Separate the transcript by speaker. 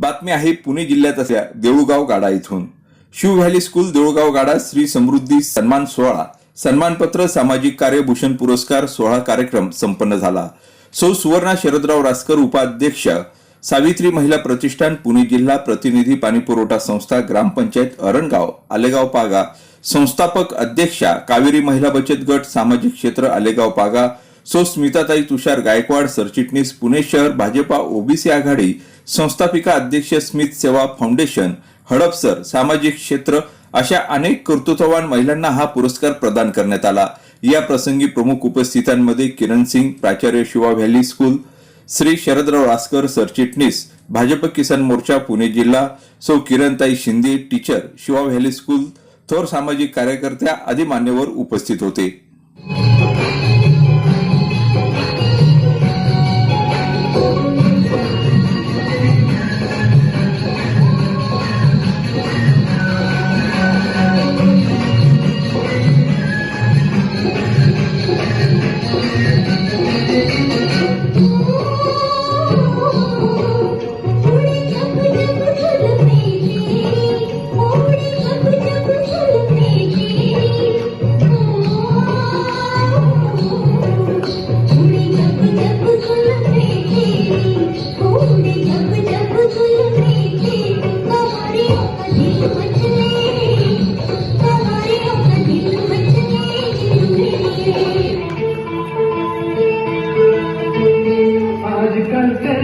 Speaker 1: बातमी आहे पुणे जिल्ह्यात असल्या देऊळगाव गाडा इथून. शिव व्हॅली स्कूल देऊळगाव गाडा श्री समृद्धी सन्मान सोहळा. सन्मानपत्र सामाजिक कार्य भूषण पुरस्कार सोहळा कार्यक्रम संपन्न झाला. सौ सुवर्णा शरदराव रासकर उपाध्यक्ष. सावित्री महिला प्रतिष्ठान पुणे जिल्हा प्रतिनिधी पाणीपुरवठा संस्था ग्रामपंचायत अरणगाव आलेगाव पागा. संस्थापक अध्यक्षा कावेरी महिला बचत गट सामाजिक क्षेत्र आलेगाव पागा. सो स्मिताताई तुषार गायकवाड सरचिटणीस पुणे शहर भाजपा ओबीसी आघाडी संस्थापिका अध्यक्ष स्मित सेवा फाउंडेशन हडपसर सामाजिक क्षेत्र अशा अनेक कर्तृत्ववान महिलांना हा पुरस्कार प्रदान करण्यात आला. या प्रसंगी प्रमुख उपस्थितांमध्ये किरण सिंग प्राचार्य शिवा व्हॅली स्कूल श्री शरदराव रासकर सरचिटणीस भाजप किसान मोर्चा पुणे जिल्हा सौ Kirantai Shinde teacher Shiva Valley School थोर सामाजिक कार्यकर्त्या आदी मान्यवर उपस्थित होते. para.